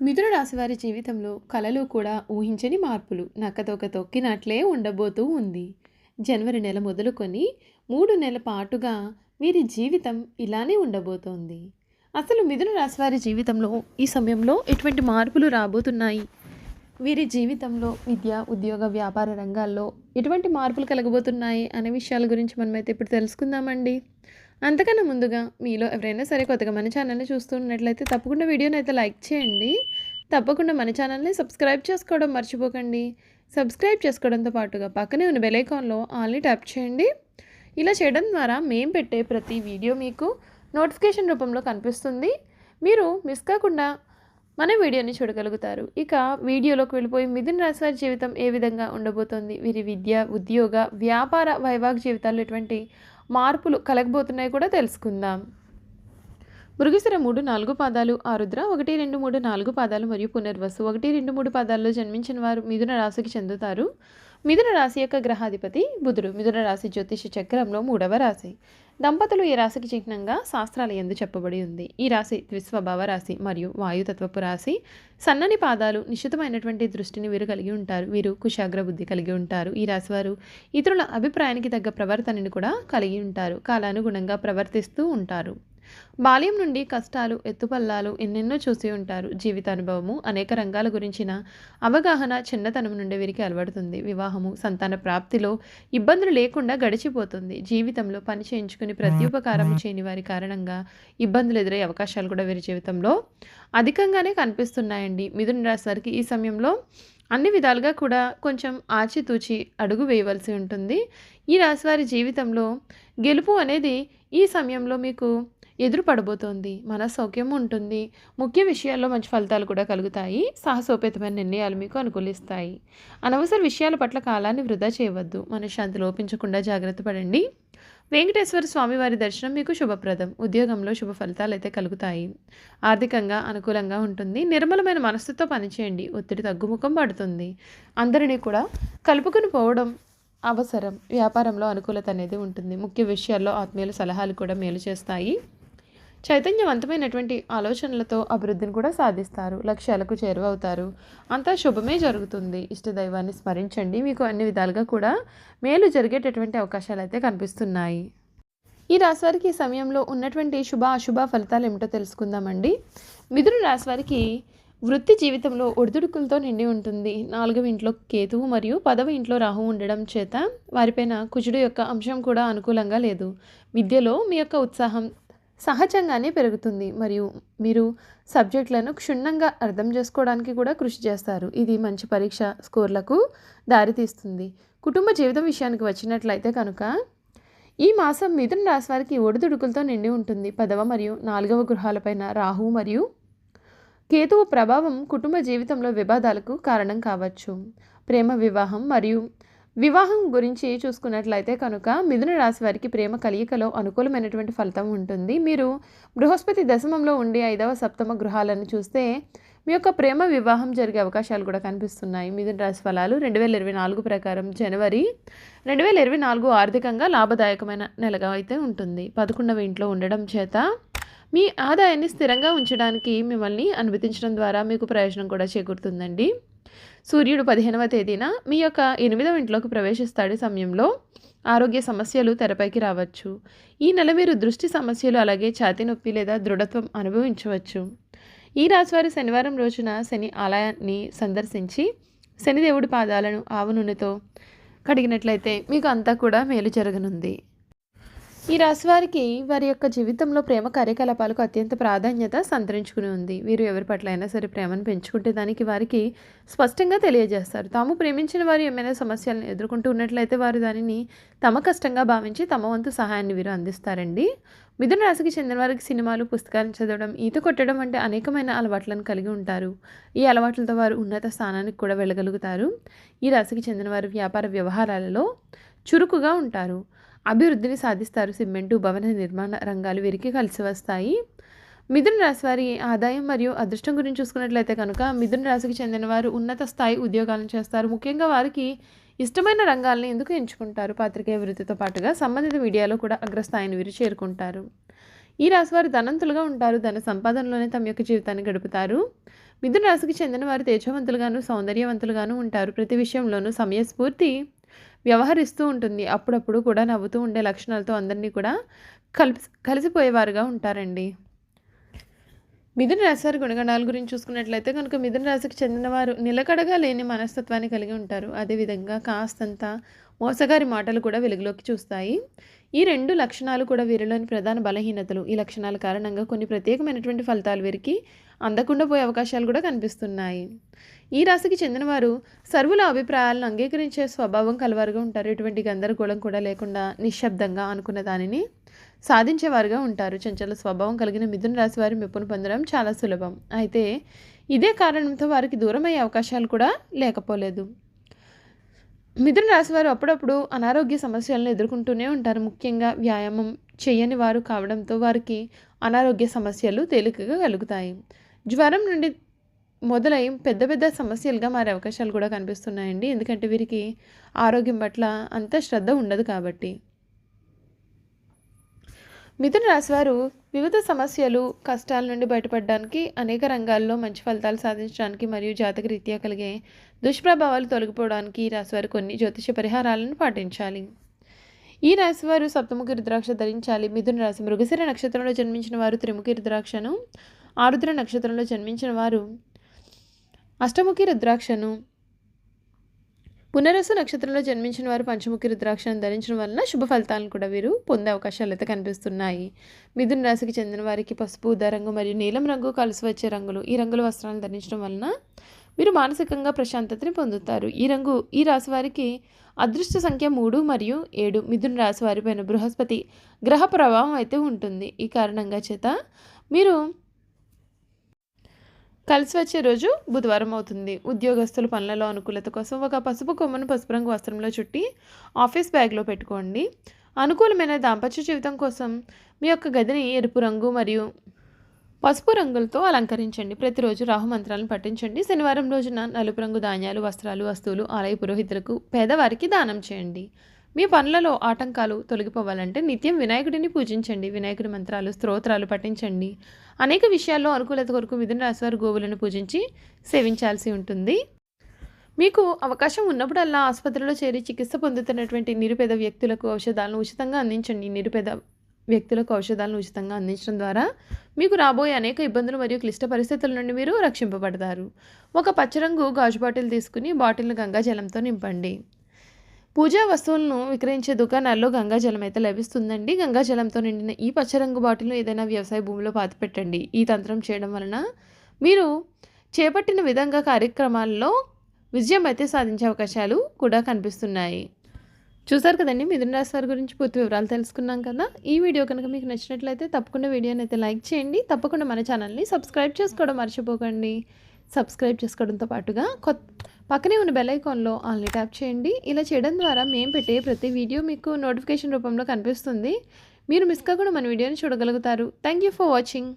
మిథున రాశి వారి జీవితంలో కళలు కూడా ఊహించని మార్పులు నక్కతోక తొక్కినట్లే ఉండబోతూ ఉంది. జనవరి నెల మొదలుకొని మూడు నెలల పాటుగా వీరి జీవితం ఇలానే ఉండబోతోంది. అసలు మిథున రాశి వారి జీవితంలో ఈ సమయంలో ఎటువంటి మార్పులు రాబోతున్నాయి? వీరి జీవితంలో విద్య ఉద్యోగ వ్యాపార రంగాల్లో ఎటువంటి మార్పులు కలగబోతున్నాయి? అనే విషయాల గురించి మనమైతే ఇప్పుడు తెలుసుకుందామండి. అంతకన్నా ముందుగా మీలో ఎవరైనా సరే కొత్తగా మన ఛానల్ని చూస్తున్నట్లయితే తప్పకుండా వీడియోని అయితే లైక్ చేయండి. తప్పకుండా మన ఛానల్ని సబ్స్క్రైబ్ చేసుకోవడం మర్చిపోకండి. సబ్స్క్రైబ్ చేసుకోవడంతో పాటుగా పక్కనే ఉన్న బెలైకాన్లో ఆల్ని ట్యాప్ చేయండి. ఇలా చేయడం ద్వారా మేము పెట్టే ప్రతి వీడియో మీకు నోటిఫికేషన్ రూపంలో కనిపిస్తుంది. మీరు మిస్ కాకుండా మన వీడియోని చూడగలుగుతారు. ఇక వీడియోలోకి వెళ్ళిపోయి మిథున రాశి వారి జీవితం ఏ విధంగా ఉండబోతోంది? వీరి విద్య ఉద్యోగ వ్యాపార వైవాహిక జీవితాల్లో ఎటువంటి మార్పులు కలగబోతున్నాయి కూడా తెలుసుకుందాం. మృగశిర మూడు నాలుగు పాదాలు ఆరుద్ర ఒకటి రెండు మూడు నాలుగు పాదాలు మరియు పునర్వసు. ఒకటి రెండు మూడు పాదాల్లో జన్మించిన వారు మిథున రాశికి చెందుతారు. మిథున రాశి యొక్క గ్రహాధిపతి బుధుడు. మిథున రాశి జ్యోతిష చక్రంలో మూడవ రాశి. దంపతులు ఈ రాశికి చిహ్నంగా శాస్త్రాల ఎందు చెప్పబడి ఉంది. ఈ రాశి ద్విస్వభావ రాశి మరియు వాయుతత్వపు రాశి. సన్నని పాదాలు నిశ్చితమైనటువంటి దృష్టిని వీరు కలిగి ఉంటారు. వీరు కుశాగ్ర బుద్ధి కలిగి ఉంటారు. ఈ రాశి వారు ఇతరుల అభిప్రాయానికి తగ్గ ప్రవర్తనని కూడా కలిగి ఉంటారు. కాలానుగుణంగా ప్రవర్తిస్తూ ఉంటారు. బాల్యం నుండి కష్టాలు ఎత్తుపల్లాలు ఎన్నెన్నో చూసి ఉంటారు. జీవితానుభవము అనేక రంగాల గురించిన అవగాహన చిన్నతనం నుండి వీరికి అలవడుతుంది. వివాహము సంతాన ప్రాప్తిలో ఇబ్బందులు లేకుండా గడిచిపోతుంది. జీవితంలో పని చేయించుకుని ప్రత్యుపకారం చేయని వారి కారణంగా ఇబ్బందులు ఎదురయ్యే అవకాశాలు కూడా వీరి జీవితంలో అధికంగానే కనిపిస్తున్నాయండి. మిథున రాశి వారికి ఈ సమయంలో అన్ని విధాలుగా కూడా కొంచెం ఆచితూచి అడుగు వేయవలసి ఉంటుంది. ఈ రాశివారి జీవితంలో గెలుపు అనేది ఈ సమయంలో మీకు ఎదురు పడబోతోంది మన సౌఖ్యం ఉంటుంది. ముఖ్య విషయాల్లో మంచి ఫలితాలు కూడా కలుగుతాయి. సాహసోపేతమైన నిర్ణయాలు మీకు అనుకూలిస్తాయి. అనవసర విషయాల పట్ల కాలాన్ని వృధా చేయవద్దు. మనశ్శాంతి లోపించకుండా జాగ్రత్త పడండి. వెంకటేశ్వర స్వామివారి దర్శనం మీకు శుభప్రదం. ఉద్యోగంలో శుభ ఫలితాలు అయితే కలుగుతాయి. ఆర్థికంగా అనుకూలంగా ఉంటుంది. నిర్మలమైన మనస్సుతో పనిచేయండి. ఒత్తిడి తగ్గుముఖం పడుతుంది. అందరినీ కూడా కలుపుకొని పోవడం అవసరం. వ్యాపారంలో అనుకూలత అనేది ఉంటుంది. ముఖ్య విషయాల్లో ఆత్మీయుల సలహాలు కూడా మేలు చేస్తాయి. చైతన్యవంతమైనటువంటి ఆలోచనలతో అభివృద్ధిని కూడా సాధిస్తారు లక్ష్యాలకు చేరువవుతారు. అంతా శుభమే జరుగుతుంది. ఇష్టదైవాన్ని స్మరించండి. మీకు అన్ని విధాలుగా కూడా మేలు జరిగేటటువంటి అవకాశాలు అయితే కనిపిస్తున్నాయి. ఈ రాశివారికి ఈ సమయంలో ఉన్నటువంటి శుభ అశుభ ఫలితాలు ఏమిటో తెలుసుకుందామండి. మిథున రాశివారికి వృత్తి జీవితంలో ఒడిదుడుకులతో నిండి ఉంటుంది. నాలుగవ ఇంట్లో కేతువు మరియు పదవ ఇంట్లో రాహు ఉండడం చేత వారిపైన కుజుడు యొక్క అంశం కూడా అనుకూలంగా లేదు. విద్యలో మీ యొక్క ఉత్సాహం సహజంగానే పెరుగుతుంది. మరియు మీరు సబ్జెక్టులను క్షుణ్ణంగా అర్థం చేసుకోవడానికి కూడా కృషి చేస్తారు. ఇది మంచి పరీక్ష స్కోర్లకు దారితీస్తుంది. కుటుంబ జీవితం విషయానికి వచ్చినట్లయితే కనుక ఈ మాసం మిథున రాశి వారికి ఒడిదుడుకులతో నిండి ఉంటుంది. పదవ మరియు నాలుగవ గృహాలపైన రాహు మరియు కేతువు ప్రభావం కుటుంబ జీవితంలో వివాదాలకు కారణం కావచ్చు. ప్రేమ వివాహం మరియు వివాహం గురించి చూసుకున్నట్లయితే కనుక మిథున రాశి వారికి ప్రేమ కలియికలో అనుకూలమైనటువంటి ఫలితం ఉంటుంది. మీరు బృహస్పతి దశమంలో ఉండి ఐదవ సప్తమ గృహాలను చూస్తే మీ యొక్క ప్రేమ వివాహం జరిగే అవకాశాలు కూడా కనిపిస్తున్నాయి. మిథున రాశి ఫలాలు రెండు వేల ఇరవై నాలుగు ప్రకారం జనవరి రెండు వేల ఇరవై నాలుగు ఆర్థికంగా లాభదాయకమైన నెలగా అయితే ఉంటుంది. పదకొండవ ఇంట్లో ఉండడం చేత మీ ఆదాయాన్ని స్థిరంగా ఉంచడానికి మిమ్మల్ని అనుమతించడం ద్వారా మీకు ప్రయోజనం కూడా చేకూరుతుందండి. సూర్యుడు పదిహేనవ తేదీన మీ యొక్క ఎనిమిదవ ఇంట్లోకి ప్రవేశిస్తాడు సమయంలో ఆరోగ్య సమస్యలు తెరపైకి రావచ్చు. ఈ నెల మీరు దృష్టి సమస్యలు అలాగే ఛాతీ నొప్పి లేదా దృఢత్వం అనుభవించవచ్చు. ఈ రాశివారి శనివారం రోజున శని ఆలయాన్ని సందర్శించి శనిదేవుడి పాదాలను ఆవు నూనెతో కడిగినట్లయితే మీకు అంతా కూడా మేలు జరగనుంది. ఈ రాశి వారికి వారి యొక్క జీవితంలో ప్రేమ కార్యకలాపాలకు అత్యంత ప్రాధాన్యత సంతరించుకుని ఉంది. వీరు ఎవరి పట్ల అయినా సరే ప్రేమను పెంచుకుంటే దానికి వారికి స్పష్టంగా తెలియజేస్తారు. తాము ప్రేమించిన వారు ఏమైనా సమస్యలను ఎదుర్కొంటూ ఉన్నట్లయితే వారు దానిని తమ కష్టంగా భావించి తమ వంతు సహాయాన్ని వీరు అందిస్తారండి. మిథున రాశికి చెందిన వారికి సినిమాలు పుస్తకాలను చదవడం ఈత కొట్టడం వంటి అనేకమైన అలవాట్లను కలిగి ఉంటారు. ఈ అలవాట్లతో వారు ఉన్నత స్థానానికి కూడా వెళ్ళగలుగుతారు. ఈ రాశికి చెందిన వారు వ్యాపార వ్యవహారాలలో చురుకుగా ఉంటారు. అభివృద్ధిని సాధిస్తారు. సిమెంటు భవన నిర్మాణ రంగాలు వీరికి కలిసి వస్తాయి. మిథున రాశి వారి ఆదాయం మరియు అదృష్టం గురించి చూసుకున్నట్లయితే కనుక మిథున రాశికి చెందిన వారు ఉన్నత స్థాయి ఉద్యోగాలను చేస్తారు. ముఖ్యంగా వారికి ఇష్టమైన రంగాలను ఎందుకు ఎంచుకుంటారు? పాత్రికేయ వృత్తితో పాటుగా సంబంధిత మీడియాలో కూడా అగ్రస్థాయిని వీరు చేరుకుంటారు. ఈ రాశి వారు ధనంతులుగా ఉంటారు. ధన సంపాదనలోనే తమ యొక్క జీవితాన్ని గడుపుతారు. మిథున రాశికి చెందిన వారు తేజవంతులుగాను సౌందర్యవంతులుగాను ఉంటారు. ప్రతి విషయంలోనూ సమయస్ఫూర్తి వ్యవహరిస్తూ ఉంటుంది. అప్పుడప్పుడు కూడా నవ్వుతూ ఉండే లక్షణాలతో అందరినీ కూడా కలిసి కలిసిపోయేవారుగా ఉంటారండి. మిథున రాశి వారి గుణగణాల గురించి చూసుకున్నట్లయితే కనుక మిథున రాశికి చెందినవారు నిలకడగా లేని మనస్తత్వాన్ని కలిగి ఉంటారు. అదేవిధంగా కాస్తంత మోసగారి మాటలు కూడా వెలుగులోకి చూస్తాయి. ఈ రెండు లక్షణాలు కూడా వీరిలోని ప్రధాన బలహీనతలు. ఈ లక్షణాల కారణంగా కొన్ని ప్రత్యేకమైనటువంటి ఫలితాలు వీరికి అందకుండా పోయే అవకాశాలు కూడా కనిపిస్తున్నాయి. ఈ రాశికి చెందినవారు సర్వుల అభిప్రాయాలను అంగీకరించే స్వభావం కలవారుగా ఉంటారు. ఎటువంటి గందరగోళం కూడా లేకుండా నిశ్శబ్దంగా అనుకున్న దానిని సాధించేవారుగా ఉంటారు. చంచల స్వభావం కలిగిన మిథున రాశి వారి మెప్పును పొందడం చాలా సులభం. అయితే ఇదే కారణంతో వారికి దూరమయ్యే అవకాశాలు కూడా లేకపోలేదు. మిథున రాశి వారు అప్పుడప్పుడు అనారోగ్య సమస్యలను ఎదుర్కొంటూనే ఉంటారు. ముఖ్యంగా వ్యాయామం చేయని వారు కావడంతో వారికి అనారోగ్య సమస్యలు తేలికగా కలుగుతాయి. జ్వరం నుండి మొదలై పెద్ద పెద్ద సమస్యలుగా మారే అవకాశాలు కూడా కనిపిస్తున్నాయండి. ఎందుకంటే వీరికి ఆరోగ్యం పట్ల అంత శ్రద్ధ ఉండదు కాబట్టి. మిథున రాశివారు వివిధ సమస్యలు కష్టాల నుండి బయటపడడానికి అనేక రంగాల్లో మంచి ఫలితాలు సాధించడానికి మరియు జాతక రీత్యా కలిగే దుష్ప్రభావాలు తొలగిపోవడానికి ఈ రాశివారు కొన్ని జ్యోతిష పరిహారాలను పాటించాలి. ఈ రాశివారు సప్తముఖి రుద్రాక్ష ధరించాలి. మిథున రాశి మృగశిర నక్షత్రంలో జన్మించిన వారు త్రిముఖి రుద్రాక్షను ఆరుద్ర నక్షత్రంలో జన్మించిన వారు అష్టముఖి రుద్రాక్షను పునరసు నక్షత్రంలో జన్మించిన వారు పంచముఖి రుద్రాక్షను ధరించడం వలన శుభ ఫలితాలను కూడా వీరు పొందే అవకాశాలు అయితే కనిపిస్తున్నాయి. మిథున రాశికి చెందిన వారికి పసుపు ఉదా రంగు మరియు నీలం రంగు కలిసి వచ్చే రంగులు ఈ రంగుల వస్త్రాలను ధరించడం వలన వీరు మానసికంగా ప్రశాంతతని పొందుతారు. ఈ రంగు ఈ రాశి వారికి అదృష్ట సంఖ్య మూడు మరియు ఏడు మిథున రాశి వారిపైన బృహస్పతి గ్రహ ప్రభావం అయితే ఉంటుంది. ఈ కారణంగా చేత మీరు కలిసి వచ్చే రోజు బుధవారం అవుతుంది. ఉద్యోగస్తుల పనులలో అనుకూలత కోసం ఒక పసుపు కొమ్మను పసుపు రంగు వస్త్రంలో చుట్టి ఆఫీస్ బ్యాగ్లో పెట్టుకోండి. అనుకూలమైన దాంపత్య జీవితం కోసం మీ యొక్క గదిని ఎరుపు రంగు మరియు పసుపు రంగులతో అలంకరించండి. ప్రతిరోజు రాహు మంత్రాలను పఠించండి. శనివారం రోజున నలుపు రంగు ధాన్యాలు వస్త్రాలు వస్తువులు ఆలయ పురోహితులకు పేదవారికి దానం చేయండి. మీ పనులలో ఆటంకాలు తొలగిపోవాలంటే నిత్యం వినాయకుడిని పూజించండి. వినాయకుడి మంత్రాలు స్తోత్రాలు పఠించండి. అనేక విషయాల్లో అనుకూలత కొరకు మిథున రాశివారు గోవులను పూజించి సేవించాల్సి ఉంటుంది. మీకు అవకాశం ఉన్నప్పుడల్లా ఆసుపత్రిలో చేరి చికిత్స పొందుతున్నటువంటి నిరుపేద వ్యక్తులకు ఔషధాలను ఉచితంగా అందించండి. నిరుపేద వ్యక్తులకు ఔషధాలను ఉచితంగా అందించడం ద్వారా మీకు రాబోయే అనేక ఇబ్బందులు మరియు క్లిష్ట పరిస్థితుల నుండి మీరు రక్షింపబడతారు. ఒక పచ్చరంగు గాజు బాటిల్ తీసుకుని బాటిల్ను గంగా జలంతో నింపండి. పూజా వస్తువులను విక్రయించే దుకాణాల్లో గంగాజలం అయితే లభిస్తుందండి. గంగాజలంతో నిండిన ఈ పచ్చరంగు బాటిల్ను ఏదైనా వ్యవసాయ భూమిలో పాతిపెట్టండి ఈ తంత్రం చేయడం వలన మీరు చేపట్టిన విధంగా కార్యక్రమాల్లో విజయం అయితే సాధించే అవకాశాలు కూడా కనిపిస్తున్నాయి. చూసారు కదండి మిథున రాశి వారి గురించి పూర్తి వివరాలు తెలుసుకున్నాం కదా. ఈ వీడియో కనుక మీకు నచ్చినట్లయితే తప్పకుండా వీడియోని అయితే లైక్ చేయండి. తప్పకుండా మన ఛానల్ని సబ్స్క్రైబ్ చేసుకోవడం మర్చిపోకండి. సబ్స్క్రైబ్ చేసుకోవడంతో పాటుగా కొత్త పక్కనే ఉన్న బెల్ ఐకాన్లో ఆల్ని ట్యాప్ చేయండి. ఇలా చేయడం ద్వారా మేము పెట్టే ప్రతి వీడియో మీకు నోటిఫికేషన్ రూపంలో కనిపిస్తుంది. మీరు మిస్ కాకుండా మన వీడియోని చూడగలుగుతారు. Thank you for watching